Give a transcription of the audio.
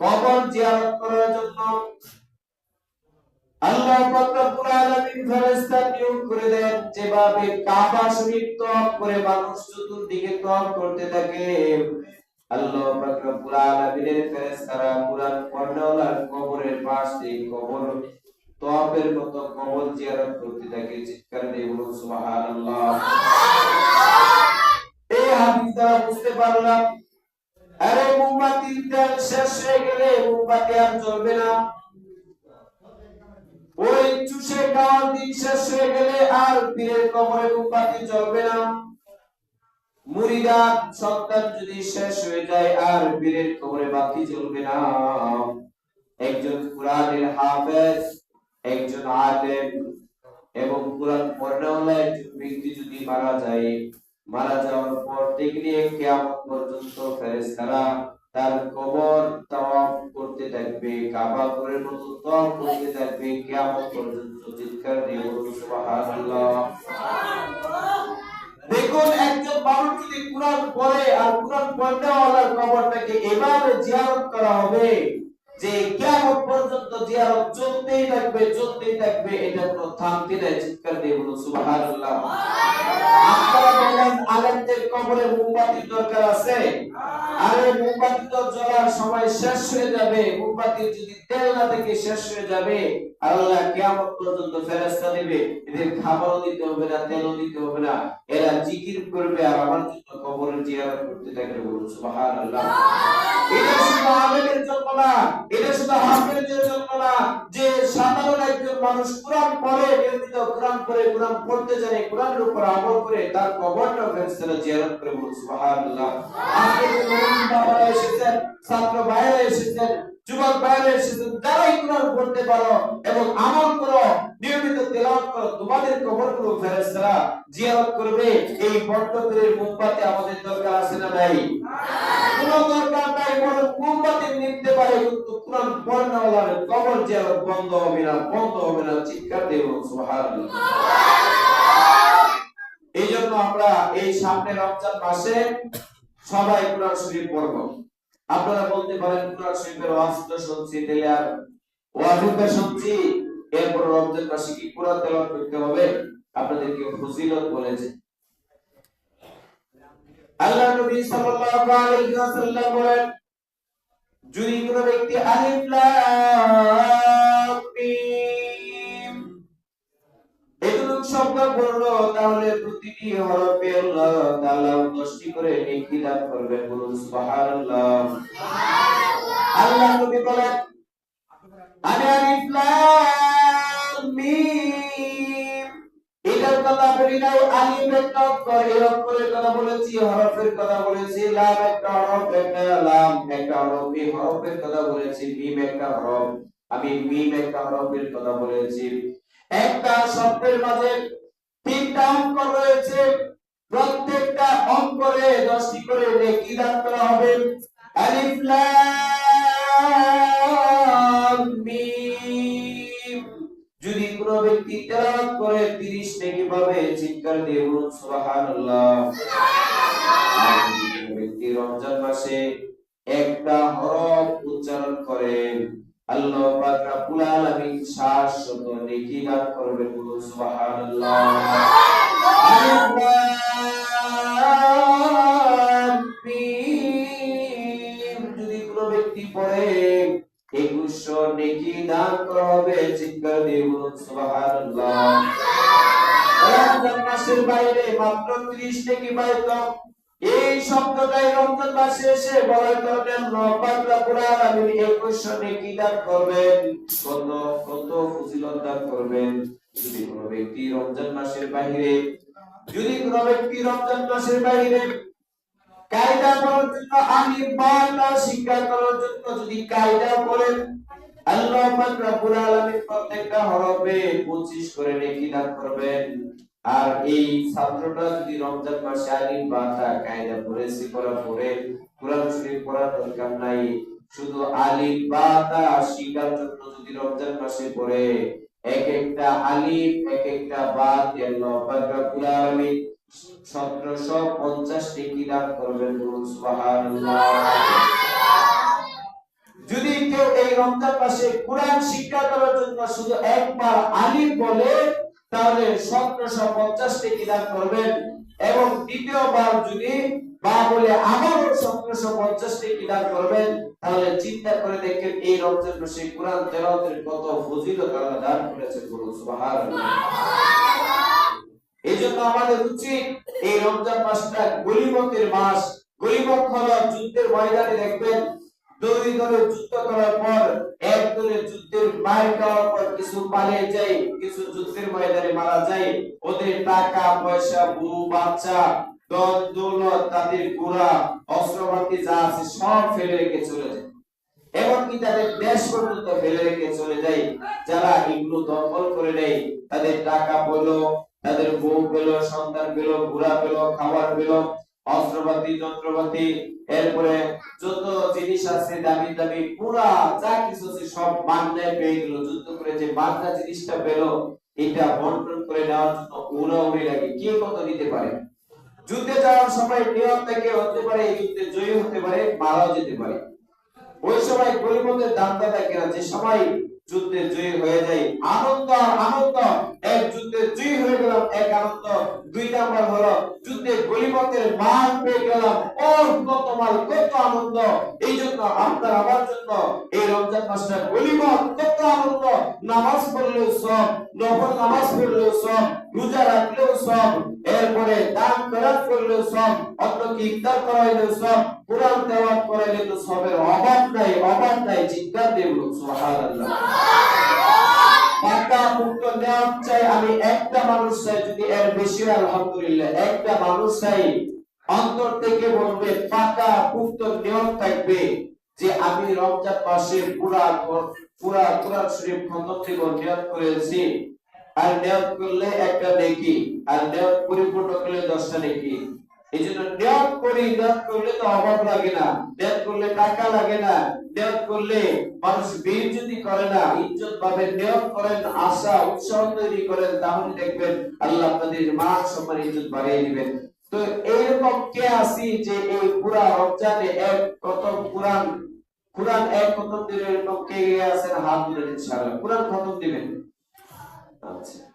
কবর জিয়ারত করার জন্য আল্লাহ পাক রব্বুল ফেরেশতা নিয়োগ করে দেন, যেভাবে কাবা শরীফ তওয়াফ করে মানুষ চতুর্দিকে তওয়াফ করতে থাকে। আল্লাহ পাক রব্বুল ফেরেশতারা কুরআন পড়নেওয়ালার কবরের পাশ কবর তওয়াফের মতো কবর জিয়ারত করতে থাকে। চিৎকার দিয়ে বলুন, সুবহানাল্লাহ। এই হাদিস বুঝতে পারলাম আরে মোমবাতির তেল শেষ হয়ে গেলে মোমবাতি আর জ্বলবে না। ওই চুষে খাওয়ার দিন শেষ হয়ে গেলে আর পীরের কবরে মোমবাতি জ্বলবে না। যদি শেষ হয়ে যায়, আর পীরের কবরে বাতি জ্বলবে না। একজন কোরআনের হাফেজ, একজন আলেম, এবং কোরআন পড়নেওয়ালা একজন ব্যক্তি যদি মারা যায় মারা যাওয়ার পর কিয়ামত পর্যন্ত ফেরেশতারা তার কবর তাওয়াফ করতে থাকবে কাবা ঘরের মতো তাওয়াফ করতে থাকবে কিয়ামত পর্যন্ত চিৎকার দিয়ে বলুন সুবহানাল্লাহ। দেখুন একজন মানুষ যদি কোরআন পড়ে আর কোরআন পড়নেওয়ালার কবরটাকে এভাবে জিয়ারত করা হবে যে কিয়ামত পর্যন্ত জিয়ারত চলতেই থাকবে চলতেই থাকবে এটা কোনো থামতে নাই চিৎকার দিয়ে বলুন সুবহানাল্লাহ। আলেমদের কবরে মোমবাতির দরকার আছে। আরে মোমবাতি তো জ্বলার সময় শেষ হয়ে যাবে। মোমবাতির যদি তেল না থেকে শেষ হয়ে যাবে আল্লাহ কিয়ামত পর্যন্ত ফেরেশতা দিবে। এদের খাবারও দিতে হবে না তেলও দিতে হবে না। এরা জিকির করবে আর আমার জন্য কবরের জিয়ারত করতে থাকবে বলুন সুবহানাল্লাহ। এটা শুধু আলেমের জন্য না এটা শুধু হাফেজের জন্য না। যে সাধারণ একজন মানুষ কোরআন পড়ে নিয়মিত কোরআন পড়ে কোরআন পড়তে জানে কোরআনের উপর আমল করে তার কবরটা ফেরেশতারা জিয়ারত করে বলুন সুবহানাল্লাহ। আজকে যে বাবারা এসেছেন ছাত্র ভাইরা এসেছেন যুবক ভাইরা এসেছেন যারাই কোরআন পড়তে পারো এবং আমল করো নিয়মিত তেলাওয়াত করো তোমাদের কবরগুলো ফেরেশতারা জিয়ারত করবে। এই বর্তমানের মোমবাতি আমাদের দরকার আছে না নাই? কোনো দরকার নাই বরং মোমবাতি নিতে পারে কিন্তু কোরআন পড়নেওয়ালার কবর জিয়ারত বন্ধ হবে না বন্ধ হবে না চিৎকার দিয়ে সুবহানাল্লাহ। এই জন্য আমরা এই সামনে রমজান মাসে সবাই কোরআন শরীফ পড়ব। আপনারা বলতে পারেন, কোরআন শরীফের ওয়াজ তো শুনছি তাহলে আর ওয়াজিবটা শুনছি, এরপর রমজান মাসে কি কোরআন তেলাওয়াত করতে হবে? আপনাদেরকে ফজিলত বলেছে। আল্লাহ নবী সাল্লাল্লাহু আলাইহি ওয়াসাল্লাম বলেন, যদি কোনো ব্যক্তি আলিফ লাম মিম এগুলো শব্দ পড়ল তাহলে প্রতিটি হরফে আল্লাহ তাআলা 10টি করে নেকি দান করবেন, বলুন সুবহানাল্লাহ। আল্লাহ নবী বলেন, আনে আলিফ লাম মিম। এটার কথা বলি নাই আলিফ একটা অক্ষর এই অক্ষরের কথা বলেছি হরফের কথা বলেছি, লাম একটা হরফ, একটা লাম, একটা হরফ, এই হরফের কথা বলেছি, মিম একটা হরফ, আমি মিম একটা হরফের কথা বলেছি। একটা শব্দের মাঝে তিনটা অঙ্ক রয়েছে প্রত্যেকটা অঙ্করে দশটি করে নেকি দান করা হবে। যদি কোনো ব্যক্তি তেলাওয়াত করে 30 নেকি পাবে, চিৎকার দিয়ে বলুন কোনো ব্যক্তি রমজান মাসে একটা আল্লাহ পাক রব্বুল আলামিন শাশ্বত নেকি দান করবেন বলুন সুবহানাল্লাহ। যদি কোনো ব্যক্তি পড়ে, একুশশো নেকি দান করা হবে চিৎকার দিয়ে বলুন সুবহানাল্লাহ। রমজান মাসের বাইরে মাত্র 30 নেকি পাইতো এই শব্দটাই রমজান মাসে এসে বলার কারণে আল্লাহ পাক রব্বুল আলামিন 2100 নেকি দান করবেন? কত কত ফজিলত দান করবেন? যদি কোনো ব্যক্তি রমজান মাসের বাইরে যদি কোনো ব্যক্তি রমজান মাসের বাইরে কায়দা করার জন্য আলিফ বাটা শিক্ষা করার জন্য যদি কায়দা করেন আল্লাহ পাক রব্বুল আলামিন প্রত্যেকটা হরফে 25 করে নেকি দান করবেন। আর এই ছাত্রটা যদি রমজান মাসে আলিফ বাটা কায়দা পড়েছে করা পড়ে, কোরআন শরীফ পড়ার দরকার নাই। শুধু আলিফ বাটা শিখার জন্য যদি রমজান মাসে পড়ে, এক একটা আলিফ, এক একটা বা রব্বুল সতেরোশো পঞ্চাশটি কি করবেন যদি কেউ এই রমজান মাসে কোরআন শিক্ষা করার জন্য শুধু একবার আলিফ বলে তাহলে সতেরোশো পঞ্চাশটি কি দান করবেন এবং দ্বিতীয়বার যদি বা বলে আবারও সতেরোশো পঞ্চাশটি কি দান করবেন তাহলে চিন্তা করে দেখেন এই রমজান মাসে কোরআন তেলাওয়াতের কত ফজিলত আল্লাহ দান করেছেন বলুন, সুবহানাল্লাহ। এই জন্য আমাদের উচিত এই রমজান মাসটা গরিবতের মাস, গরিবত হলো যুদ্ধের ময়দানে দেখবেন দুই দলে যুদ্ধ করার পর এক দলে যুদ্ধের মার পর কিছু পালিয়ে যায়, কিছু যুদ্ধের ময়দানে মারা যায়, ওদের টাকা, পয়সা, গরু, বাচ্চা দন দৌলত, তাদের ঘোড়া অস্ত্রপাতি যা আছে সব ফেলে রেখে চলে যায়। এমনকি তাদের দেশ পর্যন্ত ফেলে রেখে চলে যায়। যারা এগুলো দখল করে নেয়, তাদের টাকা পেল, তাদের বউ পেল, সন্তান পেল, ঘোড়া পেল, খাবার পেল অস্ত্রপাতি, যন্ত্রপাতি, এরপরে যত জিনিস আছে, দামি দামি, পুরা যা কিছু আছে, সব বান্দায় পেয়ে গেল। যুদ্ধ করে যে বান্দা জিনিসটা পেল, এটা বন্টন করে নেওয়ার জন্য উড়া উড়ি লাগে। কে কত দিতে পারে? যুদ্ধে যাওয়ার সময় নিয়ম থেকে হতে পারে, এই যুদ্ধে জয়ী হতে পারে, মারাও যেতে পারে। ওই সময় গরিবদের দামটা থাকে না যে সময় যুদ্ধে জয়ী হয়ে যায় আনন্দ আনন্দ, এক যুদ্ধে জয়ী হয়ে গেলাম, এক আনন্দ। দুই নাম্বার হলো, যুদ্ধে গরিবদের মান পেয়ে গেলাম ওর কত মাল, কত আনন্দ। এই জন্য আপনার, আমার জন্য এই রমজান মাসটা গরিবত কত আনন্দ। নামাজ পড়লেও সব, নফল নামাজ পড়লেও সব, রোজা রাখলেও সব এরপরে দান খরচ করলেও সব অন্যকে ইফতার করাইলেও সব কোরআন তেলাওয়াত করাইলে তো সবের অভাব নাই অভাব নাই চিন্তা দেব সুবহানাল্লাহ। টাকা মুক্ত চাই আমি একটা মানুষ চাই যদি এর বেশি আলহামদুলিল্লাহ একটা মানুষ চাই অন্তর থেকে বলবে পাকা মুক্ত নিয়ম থাকবে যে আমি রমজান মাসে পুরা পুরা কোরআন শরীফ খতম থেকে নিয়ত করেছি। আর নিয়ত করলে একটা নেকি আর নিয়ত পরিপূর্ণ করলে দশটা নেকি এই জন্য করি করলে তো অভাব লাগে না। করলে টাকা লাগে না। করলে মানুষ বীর যদি করে না ইজ্জত নিয়ত করেন, আশা, উৎসাহ তৈরি করেন, তাহলে দেখবেন আল্লাহ আপনাদের মান সম্মান, ইজ্জত বাড়িয়ে দিবেন। তো কে আসি যে এই পুরা রমজানে এক প্রথম কোরআন কোরআন এক এরকম কে আছেন? হাত তুলে ইনশাআল্লাহ কোরআন দিবেন। আচ্ছা